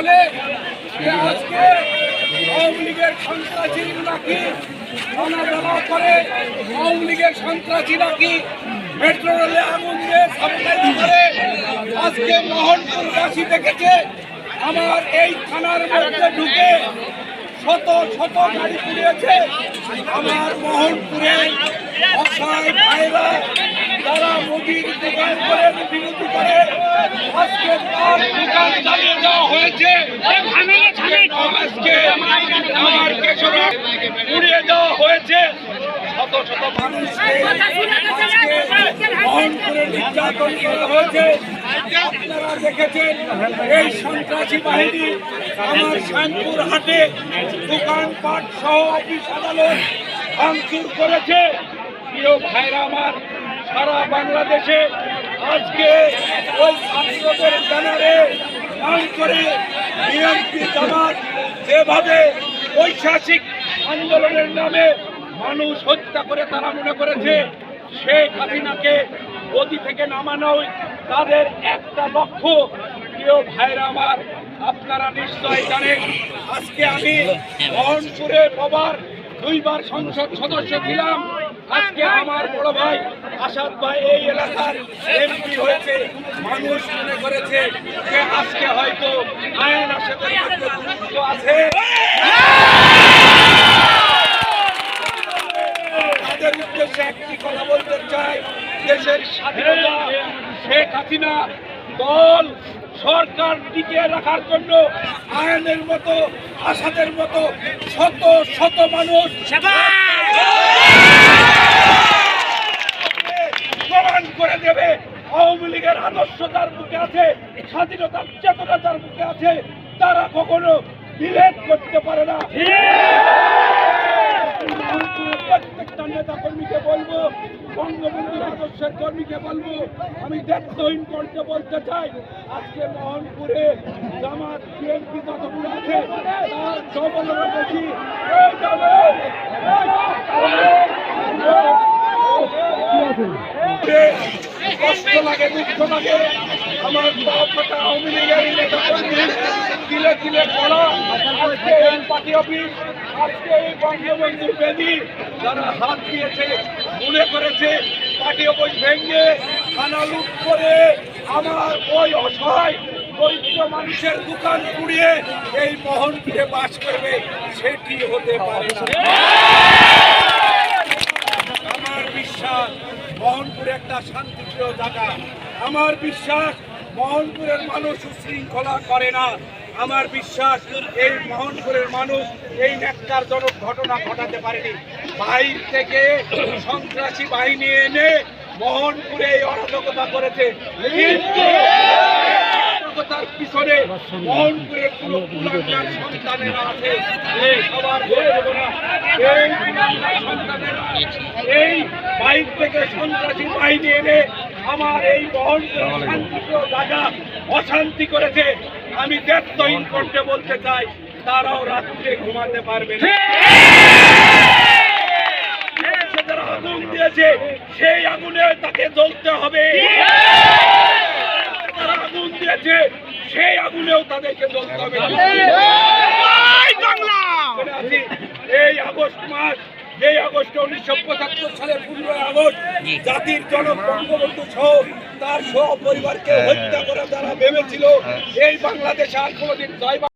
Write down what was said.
বলে আজকে আওয়ামী লীগের সন্ত্রাসী নাকি দেওয়া করে, আওয়ামী লীগের সন্ত্রাসী নাকি মেট্রো রেলে আগুন দিয়ে সাপ্লাই করে। আজকে দেখেছে, আমার এই থানার মধ্যে ঢুকে শত শত গাড়ি পুড়িয়েছে। আমার মোহনপুরে অসহায় ভাইরা তারা মুদির দোকান করে বিরতি করে, আজকে তার পুড়িয়ে দেওয়া হয়েছে শত শত নির্যাতন করা হয়েছে। আপনারা দেখেছেন, এই সন্ত্রাসী বাহিনী আমার শ্যামপুর হাটে দোকানপাট সহ অফিস আদালত ভাঙচুর করেছে। প্রিয় ভাইরা আমার, সারা বাংলাদেশে আজকে ওই ছাত্রদের ব্যানারে করে বিএনপি জামাত যেভাবে ঐতিহাসিক আন্দোলনের নামে মানুষ হত্যা করে তারা মনে করেছে, শেখ হাসিনাকে গদি থেকে নামানোই তাদের একটা লক্ষ্য। প্রিয় ভাইরা আমার, আপনারা নিশ্চয় জানেন, আজকে আমি মোহনপুরে বাবার দুইবার সংসদ সদস্য ছিলাম। আজকে আমার বড় ভাই আসাদ ভাই এই এলাকার এমপি হয়েছে। মানুষ মনে করেছে যে আজকে হয়তো আইন আসাদের মধ্যে দুর্নীতি আছে শেখ হাসিনা দল সরকার টিকিয়ে রাখার জন্য আইনের মতো, আসাদের মতো শত শত মানুষ প্রমাণ করে দেবে, আওয়ামী লীগের আদর্শ যার বুকে আছে, স্বাধীনতার চেতনা যার বুকে আছে তারা কখনো বিভেদ করতে পারে না। প্রত্যেকটা নেতা কর্মীকে বলব, বঙ্গবন্ধুর আদর্শের কর্মীকে বলব, আমি দায়িত্বহীন করতে বলতে চাই, আজকে মোহনপুরে জামাত বিএনপি যতগুলো আছে, তার সবলের বেশি কষ্ট লাগে, দুঃখ লাগে, আমার বাপটা আওয়ামী লীগের নেতা কর্মী। তিলে তিলে পড়া আজকে এই পার্টি অফিস, আজকে এই বঙ্গবন্ধু বেদি যারা হাত দিয়েছে, মনে করেছে, পার্টি অফিস ভেঙে থানা লুট করে আমার ওই অসহায় দরিদ্র মানুষের দোকান পুড়িয়ে এই মোহনপুরে বাস করবে, সেটি হতে পারে আমার বিশ্বাস, মোহনপুরে একটা শান্তিপ্রিয় জায়গা। আমার বিশ্বাস, মোহনপুরের মানুষ শৃঙ্খলা করে না। আমার বিশ্বাস, এই মোহনপুরের মানুষ এই ন্যাক্কারজনক ঘটনা ঘটাতে পারেনি। বাইর থেকে সন্ত্রাসী বাহিনী এনে মোহনপুরে এই অরাজকতা করেছে। সন্তানেরা আছে। এই সবার এই এই বাইর থেকে সন্ত্রাসী বাহিনী এনে আমার এই মোহনপুর শান্তিপ্রিয় জায়গা অশান্তি করেছে। আমি দায়িত্বহীন করতে বলতে চাই তারাও রাত্রে ঘুমাতে পারবে না। যারা আগুন দিয়েছে সেই আগুনে তাকে জ্বলতে হবে। যারা আগুন দিয়েছে সেই আগুনেও তাদেরকে জ্বলতে হবে। এই আগস্ট মাস এই আগস্ট উনিশশো পঁচাত্তর সালের পনেরোই আগস্ট জাতির জনক বঙ্গবন্ধু সহ তার সহ পরিবারকে হত্যা করা যারা ভেবেছিল এই বাংলাদেশে আর কোনোদিন জয়